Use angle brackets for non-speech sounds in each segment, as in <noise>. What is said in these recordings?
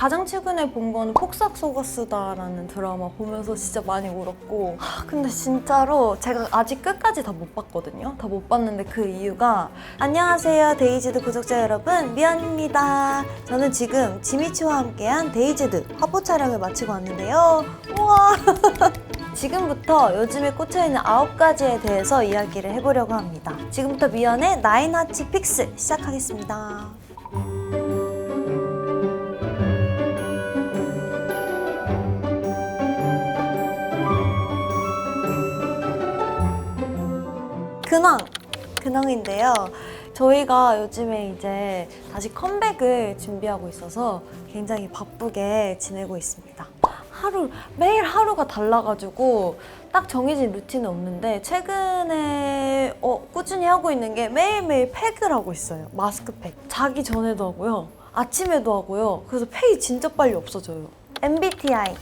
가장 최근에 본 거는 폭삭 속았수다라는 드라마 보면서 진짜 많이 울었고 하, 근데 진짜로 제가 아직 끝까지 다 못 봤거든요. 다 못 봤는데 그 이유가 안녕하세요 데이지드 구독자 여러분 미연입니다. 저는 지금 지미치와 함께한 데이지드 화보 촬영을 마치고 왔는데요. 우와 <laughs> 지금부터 요즘에 꽂혀있는 9가지에 대해서 이야기를 해보려고 합니다. 지금부터 미연의 나인하치 픽스 시작하겠습니다. 근황! 근황인데요. 저희가 요즘에 이제 다시 컴백을 준비하고 있어서 굉장히 바쁘게 지내고 있습니다. 하루, 매일 하루가 달라가지고 딱 정해진 루틴은 없는데 최근에 어, 꾸준히 하고 있는 게 매일매일 팩을 하고 있어요. 마스크팩. 자기 전에도 하고요. 아침에도 하고요. 그래서 팩이 진짜 빨리 없어져요. MBTI.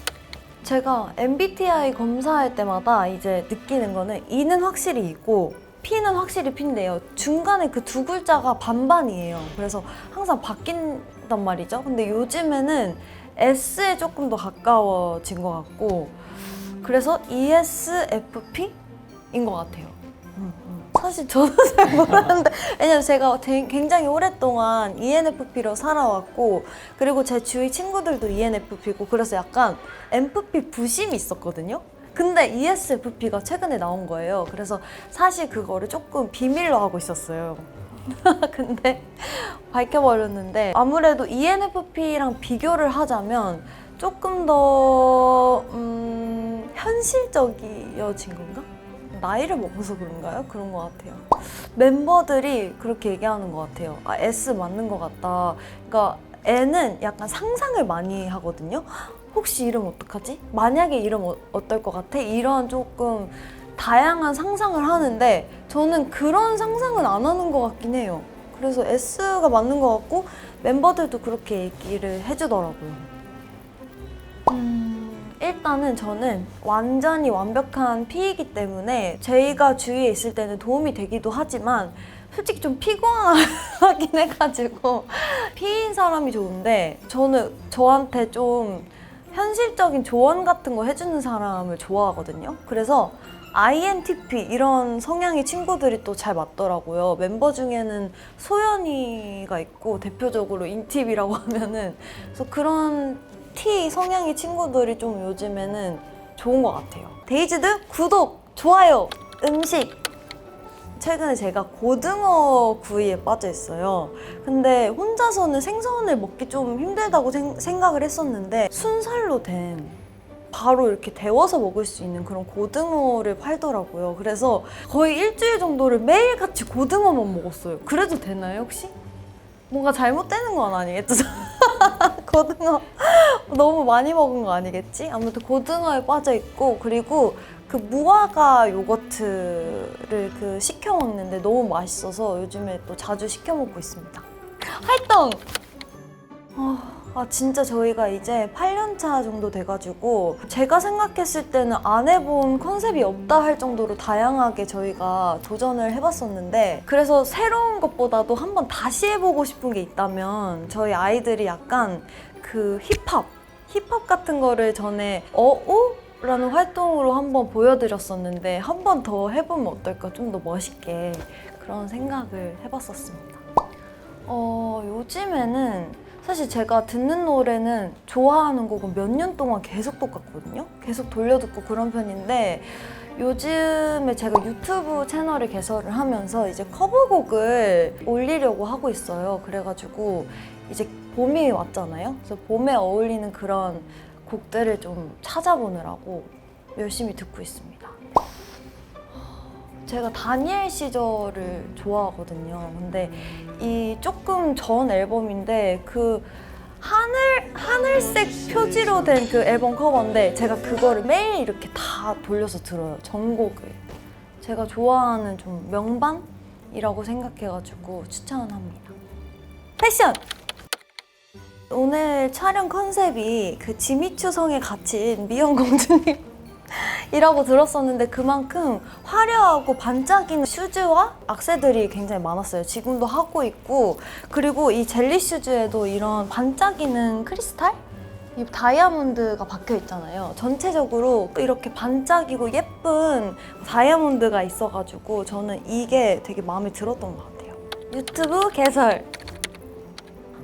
제가 MBTI 검사할 때마다 이제 느끼는 거는 E는 확실히 있고 P는 확실히 P인데요. 중간에 그 두 글자가 반반이에요. 그래서 항상 바뀐단 말이죠. 근데 요즘에는 S에 조금 더 가까워진 것 같고 그래서 ESFP인 것 같아요. 음, 음. 사실 저도 <laughs> 잘 모르는데 왜냐면 제가 되- 굉장히 오랫동안 ENFP로 살아왔고 그리고 제 주위 친구들도 ENFP고 그래서 약간 MFP 부심이 있었거든요. 근데 ESFP가 최근에 나온 거예요. 그래서 사실 그거를 조금 비밀로 하고 있었어요. <laughs> 근데 밝혀버렸는데 아무래도 ENFP랑 비교를 하자면 조금 더 음, 현실적이어진 건가? 나이를 먹어서 그런가요? 그런 것 같아요. 멤버들이 그렇게 얘기하는 것 같아요. 아, S 맞는 것 같다. 그러니까 N은 약간 상상을 많이 하거든요. 혹시 이름 어떡하지? 만약에 이름 어, 어떨 것 같아? 이런 조금 다양한 상상을 하는데 저는 그런 상상은 안 하는 것 같긴 해요. 그래서 S가 맞는 것 같고 멤버들도 그렇게 얘기를 해주더라고요. 음, 일단은 저는 완전히 완벽한 P이기 때문에 제이가 주위에 있을 때는 도움이 되기도 하지만 솔직히 좀 피곤하긴 해가지고 <laughs> P인 사람이 좋은데 저는 저한테 좀 현실적인 조언 같은 거 해주는 사람을 좋아하거든요. 그래서 INTP 이런 성향의 친구들이 또 잘 맞더라고요. 멤버 중에는 소연이가 있고 대표적으로 인팁이라고 <laughs> 하면은 그래서 그런 T 성향의 친구들이 좀 요즘에는 좋은 것 같아요. 데이지드 구독, 좋아요, 음식. 최근에 제가 고등어 구이에 빠져 있어요. 근데 혼자서는 생선을 먹기 좀 힘들다고 생, 생각을 했었는데 순살로 된 바로 이렇게 데워서 먹을 수 있는 그런 고등어를 팔더라고요. 그래서 거의 일주일 정도를 매일 같이 고등어만 먹었어요. 그래도 되나요, 혹시? 뭔가 잘못되는 건 아니겠죠? <laughs> 고등어 <laughs> 너무 많이 먹은 거 아니겠지? 아무튼 고등어에 빠져 있고 그리고 그 무화과 요거트를 그 시켜 먹는데 너무 맛있어서 요즘에 또 자주 시켜 먹고 있습니다. <laughs> 활동! 아, 아, 진짜 저희가 이제 8년차 정도 돼가지고 제가 생각했을 때는 안 해본 컨셉이 없다 할 정도로 다양하게 저희가 도전을 해봤었는데 그래서 새로운 것보다도 한번 다시 해보고 싶은 게 있다면 저희 아이들이 약간 그 힙합 힙합 같은 거를 전에 어오? 라는 활동으로 한번 보여드렸었는데 한 번 더 해보면 어떨까 좀 더 멋있게 그런 생각을 해봤었습니다. 어, 요즘에는 사실 제가 듣는 노래는 좋아하는 곡은 몇 년 동안 계속 똑같거든요. 계속 돌려듣고 그런 편인데 요즘에 제가 유튜브 채널을 개설을 하면서 이제 커버곡을 올리려고 하고 있어요. 그래가지고 이제 봄이 왔잖아요. 그래서 봄에 어울리는 그런 곡들을 좀 찾아보느라고 열심히 듣고 있습니다. 제가 다니엘 시절을 좋아하거든요. 근데 이 조금 전 앨범인데 그 하늘 하늘색 표지로 된 그 앨범 커버인데 제가 그거를 매일 이렇게 다 돌려서 들어요. 전곡을. 제가 좋아하는 좀 명반이라고 생각해가지고 추천합니다. 패션! 오늘 촬영 컨셉이 그 지미추 성에 갇힌 미연 공주님 이라고 들었었는데 그만큼 화려하고 반짝이는 슈즈와 악세들이 굉장히 많았어요. 지금도 하고 있고 그리고 이 젤리 슈즈에도 이런 반짝이는 크리스탈 이 다이아몬드가 박혀 있잖아요. 전체적으로 이렇게 반짝이고 예쁜 다이아몬드가 있어가지고 저는 이게 되게 마음에 들었던 것 같아요. 유튜브 개설.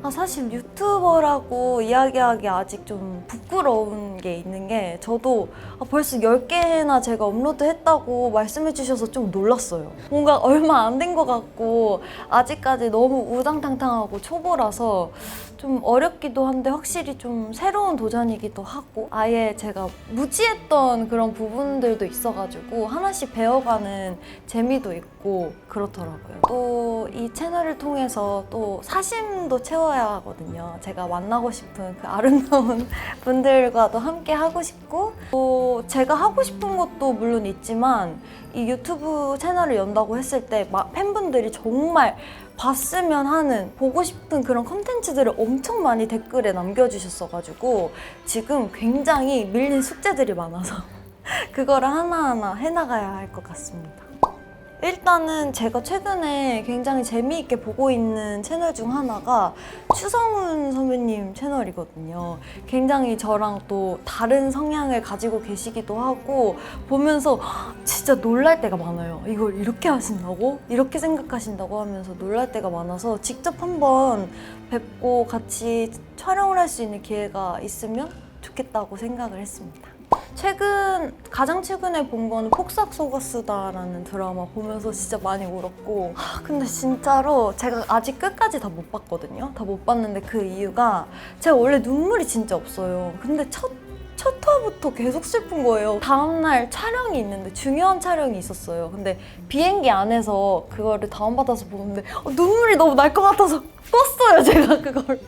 아, 사실 유튜버라고 이야기하기 아직 좀 부끄러운 게 있는 게 저도 아, 벌써 10개나 제가 업로드 했다고 말씀해 주셔서 좀 놀랐어요. 뭔가 얼마 안 된 것 같고 아직까지 너무 우당탕탕하고 초보라서 좀 어렵기도 한데 확실히 좀 새로운 도전이기도 하고 아예 제가 무지했던 그런 부분들도 있어가지고 하나씩 배워가는 재미도 있고 그렇더라고요. 또 이 채널을 통해서 또 사심도 채워야 하거든요. 제가 만나고 싶은 그 아름다운 <laughs> 분들과도 함께 하고 싶고 또 제가 하고 싶은 것도 물론 있지만 이 유튜브 채널을 연다고 했을 때 마- 팬분들이 정말 봤으면 하는 보고 싶은 그런 컨텐츠들을 엄청 많이 댓글에 남겨주셨어가지고 지금 굉장히 밀린 숙제들이 많아서 <laughs> 그거를 하나하나 해나가야 할 것 같습니다. 일단은 제가 최근에 굉장히 재미있게 보고 있는 채널 중 하나가 추성훈 선배님 채널이거든요. 굉장히 저랑 또 다른 성향을 가지고 계시기도 하고 보면서 진짜 놀랄 때가 많아요. 이걸 이렇게 하신다고? 이렇게 생각하신다고 하면서 놀랄 때가 많아서 직접 한번 뵙고 같이 촬영을 할 수 있는 기회가 있으면 좋겠다고 생각을 했습니다. 최근 가장 최근에 본건 폭삭 속았수다라는 드라마 보면서 진짜 많이 울었고 하, 근데 진짜로 제가 아직 끝까지 다 못 봤거든요. 다 못 봤는데 그 이유가 제가 원래 눈물이 진짜 없어요. 근데 첫 첫 화부터 계속 슬픈 거예요. 다음날 촬영이 있는데 중요한 촬영이 있었어요. 근데 비행기 안에서 그거를 다운받아서 보는데 어, 눈물이 너무 날 것 같아서 껐어요, 제가 그걸.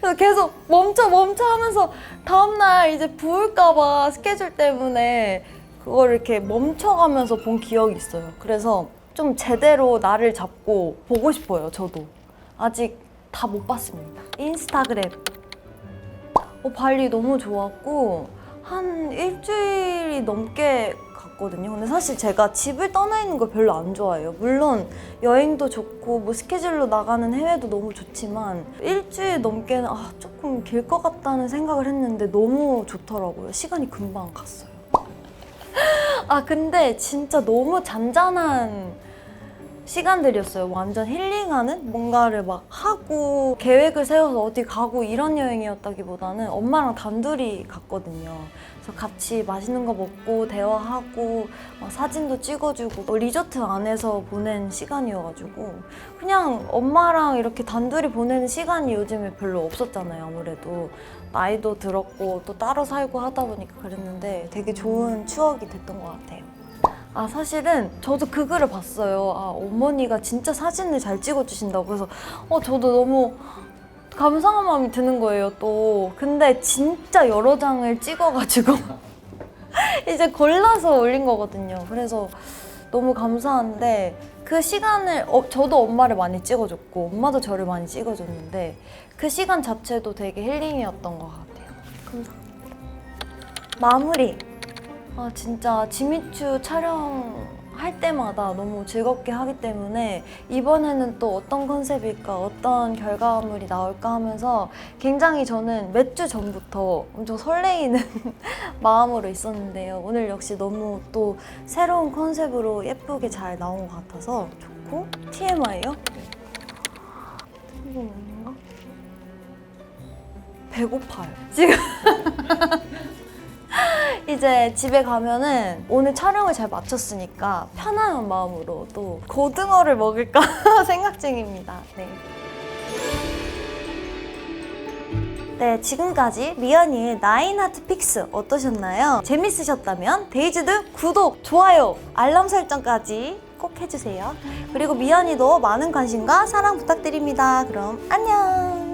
그래서 계속 멈춰 멈춰 하면서 다음날 이제 부을까봐 스케줄 때문에 그걸 이렇게 멈춰가면서 본 기억이 있어요. 그래서 좀 제대로 나를 잡고 보고 싶어요, 저도. 아직 다 못 봤습니다. 인스타그램. 어, 발리 너무 좋았고, 한 일주일이 넘게 갔거든요. 근데 사실 제가 집을 떠나 있는 걸 별로 안 좋아해요. 물론 여행도 좋고, 뭐 스케줄로 나가는 해외도 너무 좋지만, 일주일 넘게는 아, 조금 길 것 같다는 생각을 했는데 너무 좋더라고요. 시간이 금방 갔어요. <laughs> 아, 근데 진짜 너무 잔잔한 시간들이었어요. 완전 힐링하는 뭔가를 막 하고 계획을 세워서 어디 가고 이런 여행이었다기보다는 엄마랑 단둘이 갔거든요. 그래서 같이 맛있는 거 먹고 대화하고 막 사진도 찍어주고 뭐 리조트 안에서 보낸 시간이어가지고 그냥 엄마랑 이렇게 단둘이 보내는 시간이 요즘에 별로 없었잖아요. 아무래도 나이도 들었고 또 따로 살고 하다 보니까 그랬는데 되게 좋은 추억이 됐던 것 같아요. 아 사실은 저도 그 글을 봤어요. 아 어머니가 진짜 사진을 잘 찍어주신다고 그래서 어 저도 너무 감사한 마음이 드는 거예요 또. 근데 진짜 여러 장을 찍어가지고 <laughs> 이제 골라서 올린 거거든요. 그래서 너무 감사한데 그 시간을 어, 저도 엄마를 많이 찍어줬고 엄마도 저를 많이 찍어줬는데 그 시간 자체도 되게 힐링이었던 것 같아요. 감사합니다. 마무리. 아 진짜 지미추 촬영 할 때마다 너무 즐겁게 하기 때문에 이번에는 또 어떤 컨셉일까 어떤 결과물이 나올까 하면서 굉장히 저는 몇 주 전부터 엄청 설레이는 <laughs> 마음으로 있었는데요 오늘 역시 너무 또 새로운 컨셉으로 예쁘게 잘 나온 것 같아서 좋고 TMI요? 이거 뭔가? 배고파요 지금 <laughs> 이제 집에 가면은 오늘 촬영을 잘 마쳤으니까 편안한 마음으로 또 고등어를 먹을까 <laughs> 생각 중입니다. 네. 네, 지금까지 미연이의 나인하트 픽스 어떠셨나요? 재밌으셨다면 데이즈드 구독, 좋아요, 알람 설정까지 꼭 해주세요. 그리고 미연이도 많은 관심과 사랑 부탁드립니다. 그럼 안녕!